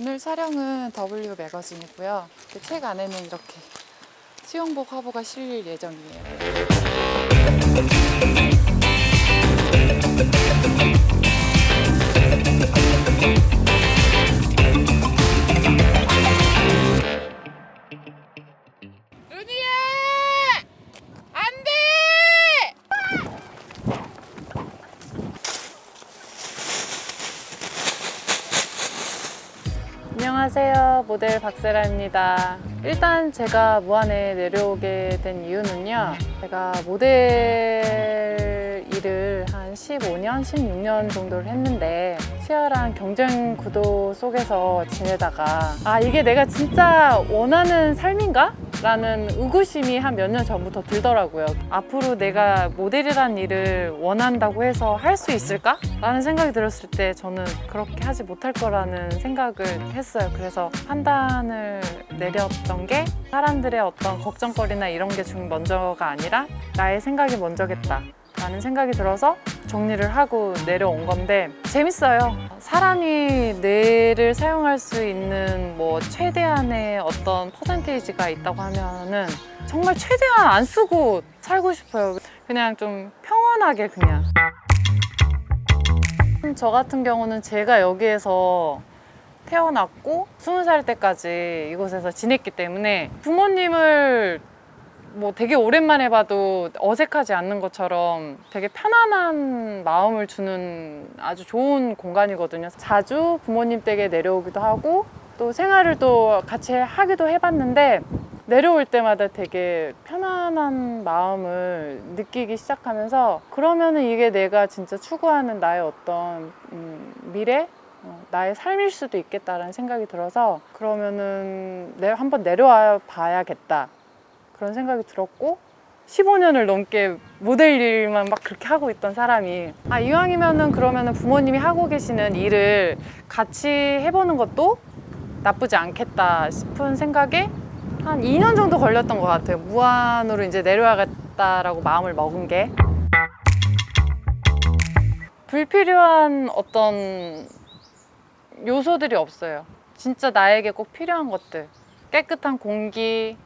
오늘 촬영은 W 매거진이고요. 그책 안에는 이렇게 수영복 화보가 실릴 예정이에요. 안녕하세요. 모델 박세라입니다. 일단 제가 무안에 내려오게 된 이유는요. 제가 모델 일을 한 15년, 16년 정도를 했는데 치열한 경쟁 구도 속에서 지내다가 아, 이게 내가 진짜 원하는 삶인가? 라는 의구심이 한 몇 년 전부터 들더라고요. 앞으로 내가 모델이라는 일을 원한다고 해서 할 수 있을까? 라는 생각이 들었을 때 저는 그렇게 하지 못할 거라는 생각을 했어요. 그래서 판단을 내렸던 게 사람들의 어떤 걱정거리나 이런 게 중 먼저가 아니라 나의 생각이 먼저겠다. 라는 생각이 들어서 정리를 하고 내려온 건데 재밌어요. 사람이 뇌를 사용할 수 있는 뭐 최대한의 어떤 퍼센테이지가 있다고 하면은 정말 최대한 안 쓰고 살고 싶어요. 그냥 좀 평온하게 그냥. 저 같은 경우는 제가 여기에서 태어났고 스무 살 때까지 이곳에서 지냈기 때문에 부모님을 뭐 되게 오랜만에 봐도 어색하지 않는 것처럼 되게 편안한 마음을 주는 아주 좋은 공간이거든요. 자주 부모님 댁에 내려오기도 하고 또 생활을 또 같이 하기도 해봤는데 내려올 때마다 되게 편안한 마음을 느끼기 시작하면서 그러면은 이게 내가 진짜 추구하는 나의 어떤 음, 미래 어, 나의 삶일 수도 있겠다라는 생각이 들어서 그러면은 내 한번 내려와 봐야겠다 그런 생각이 들었고 15년을 넘게 모델 일만 막 그렇게 하고 있던 사람이 아 이왕이면은 그러면은 부모님이 하고 계시는 일을 같이 해보는 것도 나쁘지 않겠다 싶은 생각에 한 2년 정도 걸렸던 것 같아요 무안으로 이제 내려와겠다라고 마음을 먹은 게 불필요한 어떤 요소들이 없어요. 진짜 나에게 꼭 필요한 것들. 깨끗한 공기,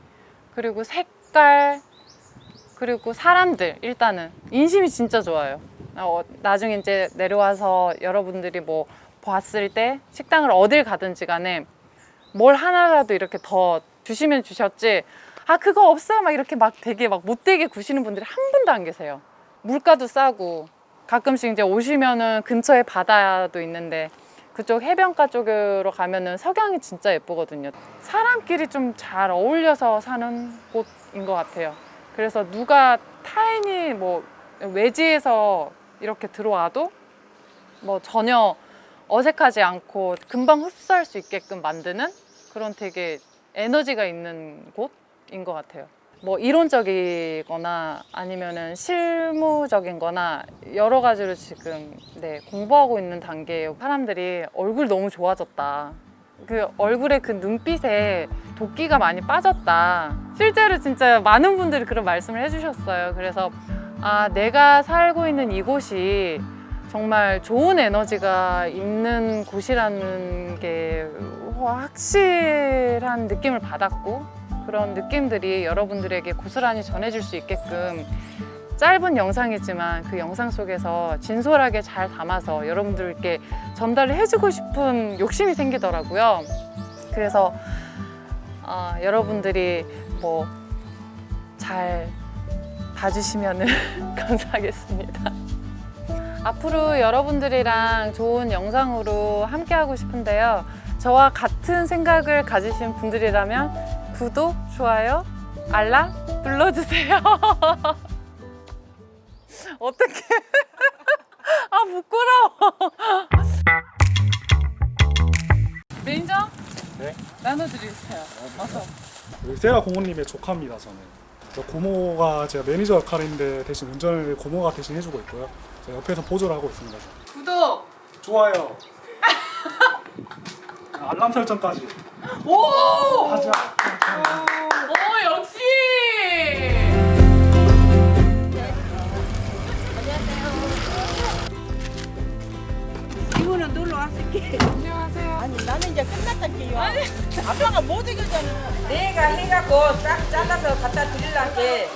그리고 색깔, 그리고 사람들, 일단은. 인심이 진짜 좋아요. 어, 나중에 이제 내려와서 여러분들이 뭐 봤을 때 식당을 어딜 가든지 간에 뭘 하나라도 이렇게 더 주시면 주셨지. 아, 그거 없어요. 막 이렇게 막 되게 막 못되게 구시는 분들이 한 분도 안 계세요. 물가도 싸고 가끔씩 이제 오시면은 근처에 바다도 있는데 그쪽 해변가 쪽으로 가면은 석양이 진짜 예쁘거든요. 사람끼리 좀 잘 어울려서 사는 곳인 것 같아요. 그래서 누가 타인이 뭐 외지에서 이렇게 들어와도 뭐 전혀 어색하지 않고 금방 흡수할 수 있게끔 만드는 그런 되게 에너지가 있는 곳인 것 같아요. 뭐 이론적이거나 아니면은 실무적인 거나 여러 가지로 지금 네, 공부하고 있는 단계예요. 사람들이 얼굴 너무 좋아졌다. 그 얼굴에 그 눈빛에 도끼가 많이 빠졌다. 실제로 진짜 많은 분들이 그런 말씀을 해주셨어요. 그래서 아, 내가 살고 있는 이곳이 정말 좋은 에너지가 있는 곳이라는 게 확실한 느낌을 받았고 그런 느낌들이 여러분들에게 고스란히 전해질 수 있게끔 짧은 영상이지만 그 영상 속에서 진솔하게 잘 담아서 여러분들께 전달을 해주고 싶은 욕심이 생기더라고요. 그래서 어, 여러분들이 뭐 잘 봐주시면 감사하겠습니다. 앞으로 여러분들이랑 좋은 영상으로 함께하고 싶은데요. 저와 같은 생각을 가지신 분들이라면 구독, 좋아요, 알람 눌러주세요. 어떡해. 아, 부끄러워. 매니저? 네? 나눠드리세요. 어서. 여기 세라 고모님의 조카입니다 저는 저 고모가 제가 매니저 역할인데 대신 운전을 고모가 대신 해주고 있고요 제가 옆에서 보조를 하고 있습니다 구독! 좋아요 알람 설정까지 오! 하자 오, 역시! 이거는 놀러 왔을게. 안녕하세요. 아니 나는 이제 끝났단 게요. 아빠가 못 이겨잖아. 내가 해갖고 싹 잘라서 갖다 드릴란게